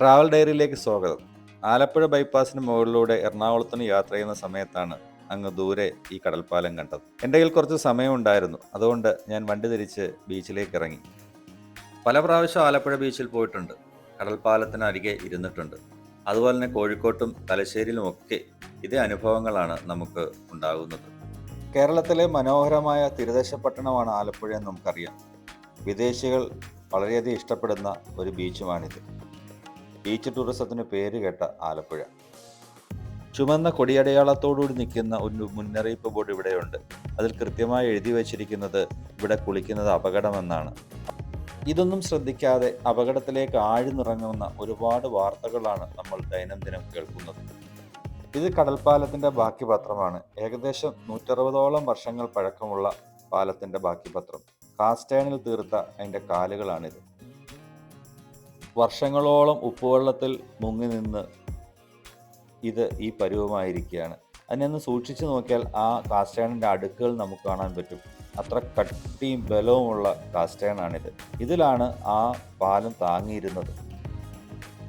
Travel ഡയറിയിലേക്ക് സ്വാഗതം. ആലപ്പുഴ ബൈപ്പാസിന് മുകളിലൂടെ എറണാകുളത്തിന് യാത്ര ചെയ്യുന്ന സമയത്താണ് അങ്ങ് ദൂരെ ഈ കടൽപ്പാലം കണ്ടത്. എന്റെ കയ്യിൽ കുറച്ച് സമയമുണ്ടായിരുന്നു അതുകൊണ്ട് ഞാൻ വണ്ടി തിരിച്ച് ബീച്ചിലേക്ക് ഇറങ്ങി. പല പ്രാവശ്യം ആലപ്പുഴ ബീച്ചിൽ പോയിട്ടുണ്ട്. കടൽപ്പാലത്തിനരികെ ഇരുന്നിട്ടുണ്ട്. അതുപോലെ തന്നെ കോഴിക്കോട്ടും തലശ്ശേരിയിലും ഒക്കെ ഇതേ അനുഭവങ്ങളാണ് നമുക്ക് ഉണ്ടാകുന്നത്. കേരളത്തിലെ മനോഹരമായ തീരദേശ പട്ടണമാണ് ആലപ്പുഴ എന്ന് നമുക്കറിയാം. വിദേശികൾ വളരെയധികം ഇഷ്ടപ്പെടുന്ന ഒരു ബീച്ചുമാണിത്. ബീച്ച് ടൂറിസത്തിന് പേര് കേട്ട ആലപ്പുഴ. ചുമന്ന കൊടിയടയാളത്തോടുകൂടി നിൽക്കുന്ന ഒരു മുന്നറിയിപ്പ് ബോർഡ് ഇവിടെയുണ്ട്. അതിൽ കൃത്യമായി എഴുതി വച്ചിരിക്കുന്നത് ഇവിടെ കുളിക്കുന്നത് അപകടമെന്നാണ്. ഇതൊന്നും ശ്രദ്ധിക്കാതെ അപകടത്തിലേക്ക് ആഴ്ന്നിറങ്ങുന്ന ഒരുപാട് വാർത്തകളാണ് നമ്മൾ ദൈനംദിനം കേൾക്കുന്നത്. ഇത് കടൽപ്പാലത്തിന്റെ ബാക്കി പത്രമാണ് ഏകദേശം നൂറ്ററുപതോളം വർഷങ്ങൾ പഴക്കമുള്ള പാലത്തിന്റെ ബാക്കി പത്രം കാസ്റ്റേണിൽ തീർത്ത അതിന്റെ കാലുകളാണിത്. വർഷങ്ങളോളം ഉപ്പുവെള്ളത്തിൽ മുങ്ങി നിന്ന് ഇത് ഈ പരുവമായിരിക്കുകയാണ്. അതിനൊന്ന് സൂക്ഷിച്ചു നോക്കിയാൽ ആ കാസ്റ്റേണിന്റെ അടുക്കുകൾ നമുക്ക് കാണാൻ പറ്റും. അത്ര കട്ടിയും ബലവുമുള്ള കാസ്റ്റേണാണിത്. ഇതിലാണ് ആ പാലം താങ്ങിയിരുന്നത്.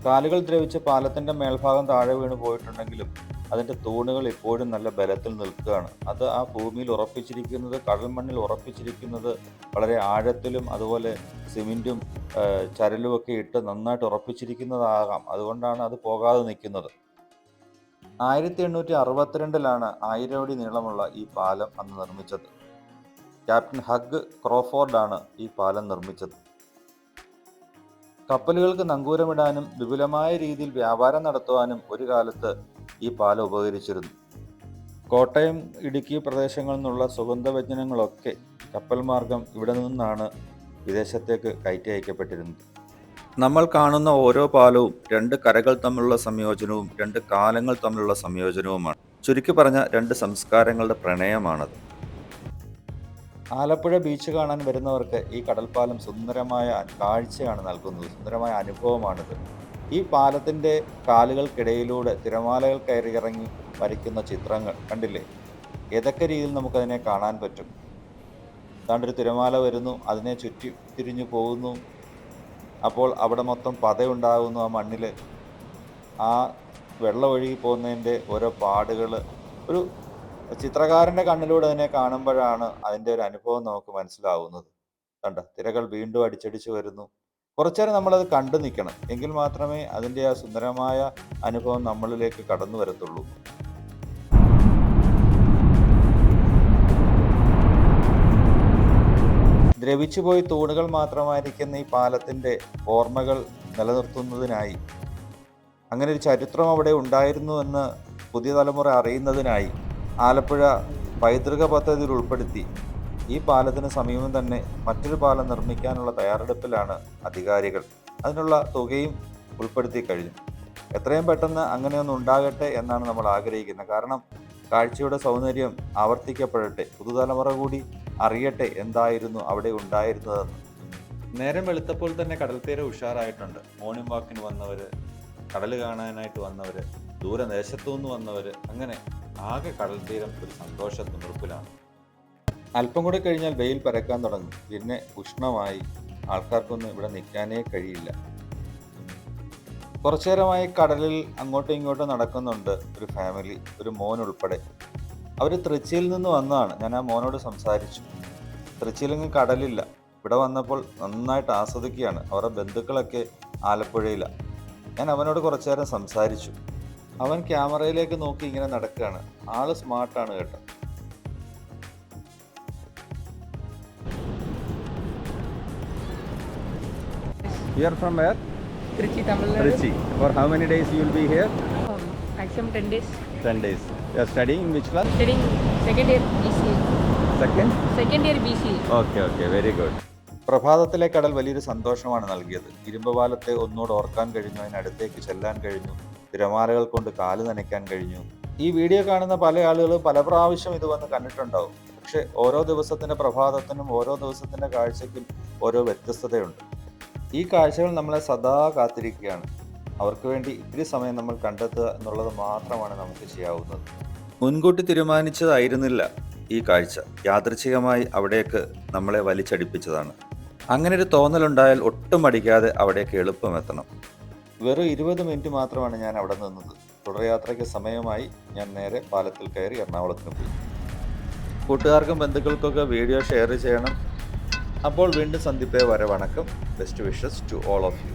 കാലുകൾ ദ്രവിച്ച് പാലത്തിന്റെ മേൽഭാഗം താഴെ വീണ് പോയിട്ടുണ്ടെങ്കിലും അതിന്റെ തൂണുകൾ ഇപ്പോഴും നല്ല ബലത്തിൽ നിൽക്കുകയാണ്. അത് ആ ഭൂമിയിൽ ഉറപ്പിച്ചിരിക്കുന്നത് കടൽ മണ്ണിൽ ഉറപ്പിച്ചിരിക്കുന്നത് വളരെ ആഴത്തിലും അതുപോലെ സിമെന്റും ചരലുമൊക്കെ ഇട്ട് നന്നായിട്ട് ഉറപ്പിച്ചിരിക്കുന്നതാകാം. അതുകൊണ്ടാണ് അത് പോകാതെ നിൽക്കുന്നത്. ആയിരത്തി എണ്ണൂറ്റി അറുപത്തിരണ്ടിലാണ് ആയിരം അടി നീളമുള്ള ഈ പാലം അന്ന് നിർമ്മിച്ചത്. ക്യാപ്റ്റൻ ഹഗ് ക്രോഫോർഡാണ് ഈ പാലം നിർമ്മിച്ചത്. കപ്പലുകൾക്ക് നങ്കൂരമിടാനും വിപുലമായ രീതിയിൽ വ്യാപാരം നടത്തുവാനും ഒരു കാലത്ത് ഈ പാലം ഉപകരിച്ചിരുന്നു. കോട്ടയം ഇടുക്കി പ്രദേശങ്ങളിൽ നിന്നുള്ള സുഗന്ധവ്യഞ്ജനങ്ങളൊക്കെ കപ്പൽ മാർഗം ഇവിടെ നിന്നാണ് വിദേശത്തേക്ക് കയറ്റി അയക്കപ്പെട്ടിരുന്നത്. നമ്മൾ കാണുന്ന ഓരോ പാലവും രണ്ട് കരകൾ തമ്മിലുള്ള സംയോജനവും രണ്ട് കാലങ്ങൾ തമ്മിലുള്ള സംയോജനവുമാണ്. ചുരുക്കി പറഞ്ഞ രണ്ട് സംസ്കാരങ്ങളുടെ പ്രണയമാണത്. ആലപ്പുഴ ബീച്ച് കാണാൻ വരുന്നവർക്ക് ഈ കടൽപ്പാലം സുന്ദരമായ കാഴ്ചയാണ് നൽകുന്നത്. സുന്ദരമായ അനുഭവമാണിത്. ഈ പാലത്തിന്റെ കാലുകൾക്കിടയിലൂടെ തിരമാലകൾ കയറി ഇറങ്ങി വരയ്ക്കുന്ന ചിത്രങ്ങൾ കണ്ടില്ലേ? ഏതൊക്കെ രീതിയിൽ നമുക്കതിനെ കാണാൻ പറ്റും? താണ്ടൊരു തിരമാല വരുന്നു അതിനെ ചുറ്റി തിരിഞ്ഞു പോകുന്നു. അപ്പോൾ അവിടെ മൊത്തം പതയുണ്ടാകുന്നു ആ മണ്ണിൽ ആ വെള്ളം ഒഴുകി പോകുന്നതിന്റെ ഓരോ പാടുകൾ. ഒരു ചിത്രകാരന്റെ കണ്ണിലൂടെ അതിനെ കാണുമ്പോഴാണ് അതിന്റെ ഒരു അനുഭവം നമുക്ക് മനസ്സിലാവുന്നത്. കണ്ട? തിരകൾ വീണ്ടും അടിച്ചടിച്ച് വരുന്നു. കുറച്ചേരം നമ്മളത് കണ്ടു നിൽക്കണം. എങ്കിൽ മാത്രമേ അതിന്റെ ആ സുന്ദരമായ അനുഭവം നമ്മളിലേക്ക് കടന്നു വരത്തുള്ളൂ. ദ്രവിച്ചുപോയി തൂണുകൾ മാത്രമായിരിക്കുന്ന ഈ പാലത്തിന്റെ ഓർമ്മകൾ നിലനിർത്തുന്നതിനായി അങ്ങനെ ഒരു ചരിത്രം അവിടെ ഉണ്ടായിരുന്നു എന്ന് പുതിയ തലമുറ അറിയുന്നതിനായി ആലപ്പുഴ പൈതൃക പദ്ധതിയിൽ ഉൾപ്പെടുത്തി ഈ പാലത്തിന് സമീപം തന്നെ മറ്റൊരു പാലം നിർമ്മിക്കാനുള്ള തയ്യാറെടുപ്പിലാണ് അധികാരികൾ. അതിനുള്ള തുകയും ഉൾപ്പെടുത്തി കഴിഞ്ഞു. എത്രയും പെട്ടെന്ന് അങ്ങനെയൊന്നും ഉണ്ടാകട്ടെ എന്നാണ് നമ്മൾ ആഗ്രഹിക്കുന്നത്. കാരണം കാഴ്ചയുടെ സൗന്ദര്യം ആവർത്തിക്കപ്പെടട്ടെ പുതുതലമുറ കൂടി അറിയട്ടെ എന്തായിരുന്നു അവിടെ ഉണ്ടായിരുന്നതെന്ന്. നേരം വെളുത്തപ്പോൾ തന്നെ കടൽ കടൽത്തീരം ഉഷാറായിട്ടുണ്ട്. മോർണിംഗ് വാക്കിന് വന്നവർ കടൽ കാണാനായിട്ട് വന്നവർ ദൂരദേശത്തു നിന്ന് വന്നവർ അങ്ങനെ ആകെ കടൽ തീരം ഒരു സന്തോഷ തുണർപ്പിലാണ് അല്പം കൂടെ കഴിഞ്ഞാൽ വെയിൽ പരക്കാൻ തുടങ്ങും. പിന്നെ ഉഷ്ണമായി ആൾക്കാർക്കൊന്നും ഇവിടെ നിൽക്കാനേ കഴിയില്ല. കുറച്ചു നേരമായി കടലിൽ അങ്ങോട്ടും ഇങ്ങോട്ടും നടക്കുന്നുണ്ട് ഒരു ഫാമിലി ഒരു മോൻ ഉൾപ്പെടെ. അവർ തൃച്ചിയിൽ നിന്ന് വന്നതാണ്. ഞാൻ ആ മോനോട് സംസാരിച്ചു. തൃച്ചിയിലെങ്കിൽ കടലില്ല. ഇവിടെ വന്നപ്പോൾ നന്നായിട്ട് ആസ്വദിക്കുകയാണ്. അവരുടെ ബന്ധുക്കളൊക്കെ ആലപ്പുഴയിലാണ് ഞാൻ അവനോട് കുറച്ചു നേരം സംസാരിച്ചു. അവൻ ക്യാമറയിലേക്ക് നോക്കി ഇങ്ങനെ നടക്കുകയാണ്. ആൾ സ്മാർട്ടാണ് കേട്ടോ. You are from where? Trichy, Tamil Nadu. Trichy. For how many days you will be here? Um, maximum 10 days. 10 days. You are studying in which class? Studying second year BC. Second? Second year BC. Okay, okay. Very good. പ്രഭാതത്തിലെ കടൽ വലിയൊരു സന്തോഷമാണ് നൽകിയത് ഇരുമ്പുപാലത്തെ ഒന്നോട് ഓർക്കാൻ കഴിഞ്ഞു അതിനടുത്തേക്ക് ചെല്ലാൻ കഴിഞ്ഞു തിരമാലകൾ കൊണ്ട് കാൽ നനയ്ക്കാൻ കഴിഞ്ഞു ഈ വീഡിയോ കാണുന്ന പല ആളുകളും പല പ്രാവശ്യം ഇത് വന്ന് കണ്ടിട്ടുണ്ടാവും പക്ഷെ ഓരോ ദിവസത്തിന്റെ പ്രഭാതത്തിനും ഓരോ ദിവസത്തിന്റെ കാഴ്ചയ്ക്കും ഓരോ വ്യത്യസ്തതയുണ്ട് ഈ കാഴ്ചകൾ നമ്മളെ സദാ കാത്തിരിക്കുകയാണ്. അവർക്ക് വേണ്ടി ഇത്തിരി സമയം നമ്മൾ കണ്ടെത്തുക എന്നുള്ളത് മാത്രമാണ് നമുക്ക് ചെയ്യാവുന്നത്. മുൻകൂട്ടി തീരുമാനിച്ചതായിരുന്നില്ല ഈ കാഴ്ച. യാദൃച്ഛികമായി അവിടേക്ക് നമ്മളെ വലിച്ചടിപ്പിച്ചതാണ്. അങ്ങനെ ഒരു തോന്നലുണ്ടായാൽ ഒട്ടും അടിക്കാതെ അവിടേക്ക് എളുപ്പം എത്തണം വെറും ഇരുപത് മിനിറ്റ് മാത്രമാണ് ഞാൻ അവിടെ നിന്നത്. തുടർയാത്രയ്ക്ക് സമയമായി ഞാൻ നേരെ പാലത്തിൽ കയറി എറണാകുളത്തിന് പോയി. കൂട്ടുകാർക്കും ബന്ധുക്കൾക്കൊക്കെ വീഡിയോ ഷെയർ ചെയ്യണം. അപ്പോൾ വീണ്ടും സന്ദിപ്പേ വരെ വണക്കം best wishes to all of you